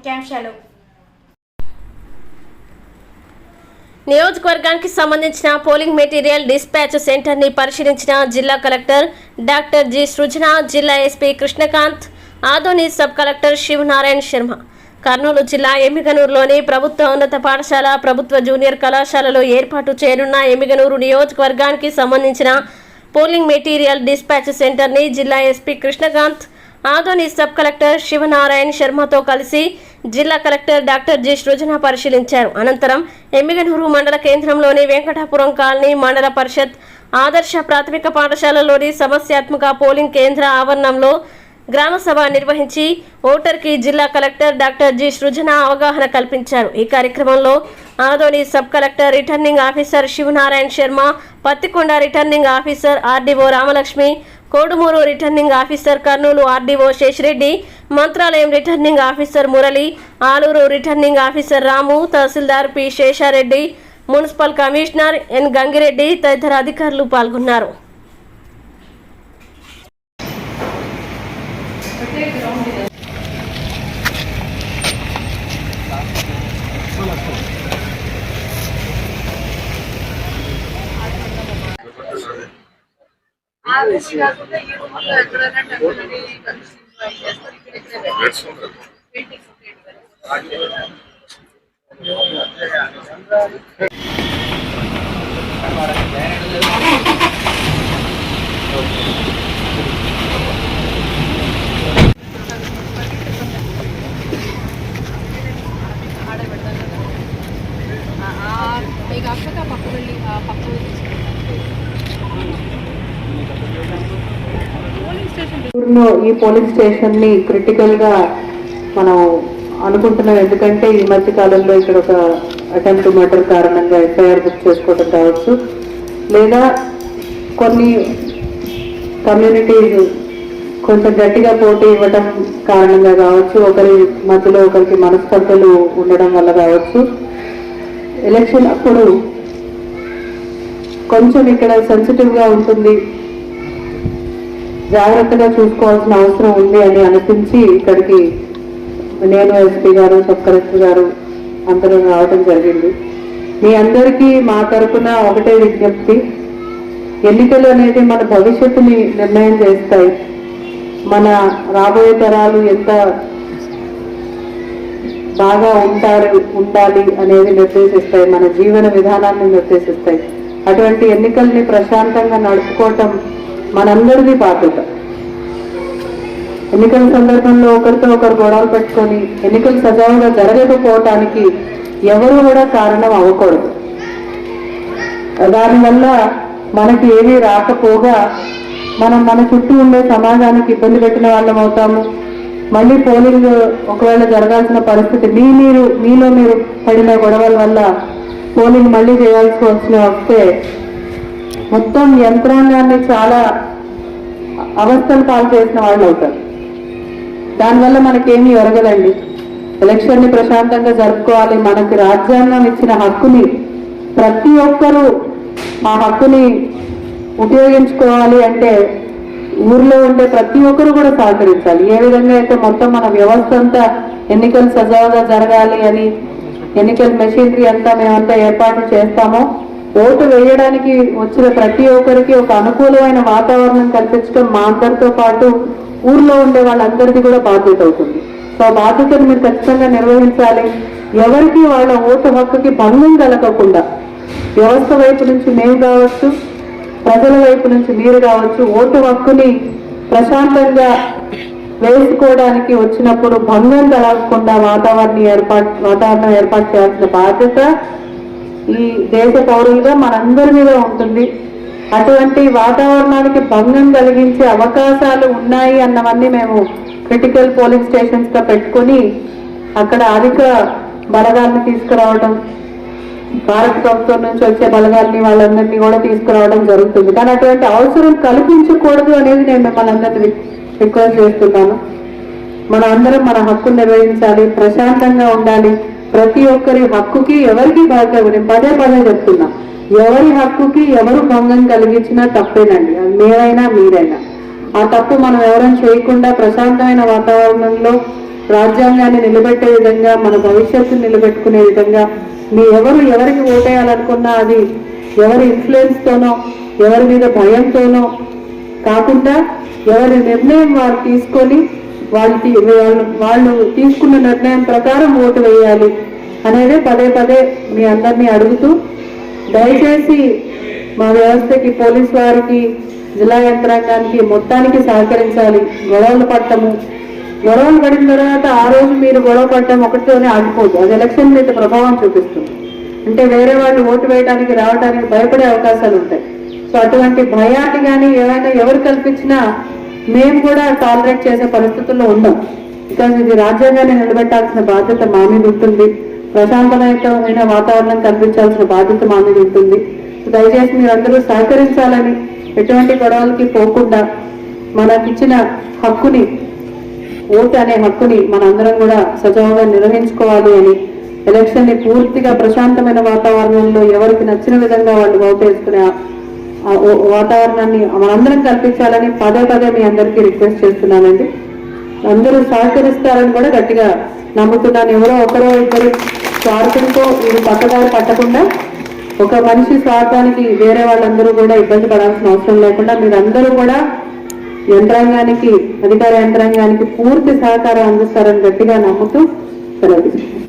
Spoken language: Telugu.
ముఖ్యాంశాలు. నియోజకవర్గానికి సంబంధించిన పోలింగ్ మెటీరియల్ డిస్పాచ్ సెంటర్ని పరిశీలించిన జిల్లా కలెక్టర్ డాక్టర్ జి సృజన జిల్లా SP Krishnakanth Adoni sub collector Sivanarayana Sharma. Kurnool జిల్లా ఎమ్మిగనూరులోని ప్రభుత్వ ఉన్నత పాఠశాల ప్రభుత్వ జూనియర్ కళాశాలలో ఏర్పాటు చేయనున్న ఎమ్మిగనూరు నియోజకవర్గానికి సంబంధించిన పోలింగ్ మెటీరియల్ డిస్పాచ్ సెంటర్ని జిల్లా SP Krishnakanth Adoni sub collector Sivanarayana శర్మతో కలిసి జిల్లా కలెక్టర్ డాక్టర్ జి సృజన పరిశీలించారు. అనంతరం ఎమ్మిగనూరు మండల కేంద్రంలోని వెంకటాపురం కాలనీ మండల పరిషత్ ఆదర్శ ప్రాథమిక పాఠశాలలోని సమస్యాత్మక పోలింగ్ కేంద్ర ఆవరణంలో గ్రామ సభ నిర్వహించి ఓటర్కి జిల్లా కలెక్టర్ డాక్టర్ జి సృజన అవగాహన కల్పించారు. ఈ కార్యక్రమంలో Adoni sub collector returning officer Sivanarayana Sharma Pattikonda returning officer RDO Ramalakshmi Kodumuru returning officer Kurnool RDO Seshireddy Mantralayam returning officer Murali Aluru returning officer Ramu తహసీల్దార్ P Seshareddy municipal commissioner N Gangireddy తదితర అధికారులు పాల్గొన్నారు. ఆ రూమ్ కాకుండా ఈ రూమ్లో ఎక్కడైనా టెంపరీ కన్స్ట్రక్షన్ చేస్తారు ఇక్కడ ఇక్కడ పెట్టుకుంటారు పెయింటింగ్ పెయింటింగ్ మీకు అక్కడ పక్క వెళ్ళి ఆ పక్క వెళ్ళి పోలింగ్ స్టేషన్ ఊర్లో ఈ పోలీస్ స్టేషన్ని క్రిటికల్గా మనం అనుకుంటున్నాం. ఎందుకంటే ఈ మధ్య కాలంలో ఇక్కడ ఒక అటెంప్ట్ మర్డర్ కారణంగా ఎఫ్ఐఆర్ బుక్ చేసుకోవడం కావచ్చు. లేదా కొన్ని కమ్యూనిటీస్ కొంచెం గట్టిగా పోటీ ఇవ్వడం కారణంగా కావచ్చు. ఒకరి మధ్యలో ఒకరికి మనస్పర్ధలు ఉండడం వల్ల కావచ్చు. ఎలక్షన్ అప్పుడు కొంచెం ఇక్కడ సెన్సిటివ్గా ఉంటుంది. జాగ్రత్తగా చూసుకోవాల్సిన అవసరం ఉంది అని అనిపించి ఇక్కడికి నేను ఎస్పీ గారు సబ్ కలెక్టర్ గారు అందరూ రావడం జరిగింది. మీ అందరికీ మా తరపున ఒకటే విజ్ఞప్తి. ఎన్నికలు అనేది మన భవిష్యత్తుని నిర్ణయం చేస్తాయి. మన రాబోయే తరాలు ఎంత బాగా ఉంటారు ఉండాలి అనేది నిర్దేశిస్తాయి. మన జీవన విధానాన్ని నిర్దేశిస్తాయి. అటువంటి ఎన్నికల్ని ప్రశాంతంగా నడుపుకోవటం మనందరిది బాధ్యత. ఎన్నికల సందర్భంలో ఒకరితో ఒకరు గొడవలు పెట్టుకొని ఎన్నికలు సజావుగా జరగకపోవటానికి ఎవరు కూడా కారణం అవ్వకూడదు. దానివల్ల మనకి ఏమీ రాకపోగా మనం మన చుట్టూ ఉండే సమాజానికి ఇబ్బంది పెట్టిన వాళ్ళం అవుతాము. మళ్ళీ పోలింగ్ ఒకవేళ జరగాల్సిన పరిస్థితి మీ మీరు మీలో మీరు పడిన గొడవల వల్ల పోలింగ్ మళ్ళీ చేయాల్సి వచ్చిన వస్తే మొత్తం యంత్రాంగాన్ని చాలా అవస్థలు పాలు చేసిన వాళ్ళు అవుతారు. దానివల్ల మనకేమీ ఒరగదండి ఎలక్షన్ని ప్రశాంతంగా జరుపుకోవాలి. మనకి రాజ్యాంగం ఇచ్చిన హక్కుని ప్రతి ఒక్కరూ ఆ హక్కుని ఉపయోగించుకోవాలి అంటే ఊర్లో ఉండే ప్రతి ఒక్కరు కూడా సహకరించాలి. ఏ విధంగా అయితే మొత్తం మన వ్యవస్థ అంతా ఎన్నికలు సజావుగా జరగాలి అని ఎన్నికల మెషినరీ అంతా మేమంతా ఏర్పాటు చేస్తామో ఓటు వేయడానికి వచ్చిన ప్రతి ఒక్కరికి ఒక అనుకూలమైన వాతావరణం కల్పించడం మా అందరితో పాటు ఊర్లో ఉండే వాళ్ళందరిది కూడా బాధ్యత అవుతుంది. సో బాధ్యతను మీరు ఖచ్చితంగా నిర్వహించాలి. ఎవరికి వాళ్ళ ఓటు హక్కుకి భంగం కలగకుండా వ్యవస్థ వైపు నుంచి మేము కావచ్చు ప్రజల వైపు నుంచి మీరు కావచ్చు ఓటు హక్కుని ప్రశాంతంగా వేసుకోవడానికి వచ్చినప్పుడు భంగం కలగకుండా వాతావరణం ఏర్పాటు వాతావరణం ఏర్పాటు చేయాల్సిన బాధ్యత ఈ దేశ పౌరులుగా మనందరి మీద ఉంటుంది. అటువంటి వాతావరణానికి భంగం కలిగించే అవకాశాలు ఉన్నాయి అన్నవన్నీ మేము క్రిటికల్ పోలింగ్ స్టేషన్స్గా పెట్టుకొని అక్కడ అధిక బలగాలను తీసుకురావడం భారత ప్రభుత్వం నుంచి వచ్చే బలగాల్ని వాళ్ళందరినీ కూడా తీసుకురావడం జరుగుతుంది. కానీ అటువంటి అవసరం కల్పించకూడదు అనేది నేను మిమ్మల్ని అందరినీ రిక్వెస్ట్ చేస్తున్నాను. మన అందరం మన హక్కును నిర్వహించాలి ప్రశాంతంగా ఉండాలి. ప్రతి ఒక్కరి హక్కుకి ఎవరికి బాధ్యత నేను పదే పదే చెప్తున్నా. ఎవరి హక్కుకి ఎవరు భంగం కలిగించినా తప్పేనండి. అది మీరైనా. ఆ తప్పు మనం ఎవరైనా చేయకుండా ప్రశాంతమైన వాతావరణంలో రాజ్యాంగాన్ని నిలబెట్టే విధంగా మన భవిష్యత్తును నిలబెట్టుకునే విధంగా మీ ఎవరు ఎవరికి ఓటేయాలనుకున్నా అది ఎవరి ఇన్ఫ్లుయెన్స్తోనో ఎవరి మీద భయంతోనో కాకుండా ఎవరి నిర్ణయం వారు తీసుకొని వాళ్ళు వాళ్ళు వాళ్ళు తీసుకున్న నిర్ణయం ప్రకారం ఓటు వేయాలి అనేది పదే పదే మీ అందరినీ అడుగుతూ దయచేసి మా వ్యవస్థకి పోలీస్ వారికి జిల్లా యంత్రాంగానికి మొత్తానికి సహకరించాలి. గొడవలు పట్టము. గొడవలు పడిన తర్వాత ఆ రోజు మీరు గొడవ పడటం ఒకటితోనే ఆగిపోదు. అది ఎలక్షన్ మీద ప్రభావం చూపిస్తుంది. అంటే వేరే వాళ్ళు ఓటు వేయడానికి రావడానికి భయపడే అవకాశాలు ఉంటాయి. సో అటువంటి భయాన్ని కానీ ఏమైనా ఎవరు కల్పించినా మేము కూడా టాలరేట్ చేసే పరిస్థితుల్లో ఉన్నాం. బికాజ్ ఇది రాజ్యాంగాన్ని నిలబెట్టాల్సిన బాధ్యత మా మీద ఉంటుంది. ప్రశాంతమైన వాతావరణం కల్పించాల్సిన బాధ్యత మా మీద ఉంటుంది. దయచేసి మీరందరూ సహకరించాలని ఎటువంటి గొడవలకి పోకుండా మనకిచ్చిన హక్కుని ఓటు అనే హక్కుని మనందరం కూడా సజావుగా నిర్వహించుకోవాలి అని ఎలక్షన్ని పూర్తిగా ప్రశాంతమైన వాతావరణంలో ఎవరికి నచ్చిన విధంగా వాళ్ళు ఓటు వేసుకునే వాతావరణాన్ని మనందరం కల్పించాలని పదే పదే మీ అందరికీ రిక్వెస్ట్ చేస్తున్నానండి అందరూ సహకరిస్తారని కూడా గట్టిగా నమ్ముతున్నాను ఎవరో ఒకరో ఇద్దరు స్వార్థంతో మీరు పక్కదారి పట్టకుండా ఒక మనిషి స్వార్థానికి వేరే వాళ్ళందరూ కూడా ఇబ్బంది పడాల్సిన అవసరం లేకుండా మీరందరూ కూడా యంత్రాంగానికి అధికార యంత్రాంగానికి పూర్తి సహకారం అందిస్తారని గట్టిగా నమ్ముతూ సెలవు తీసుకుంటాను.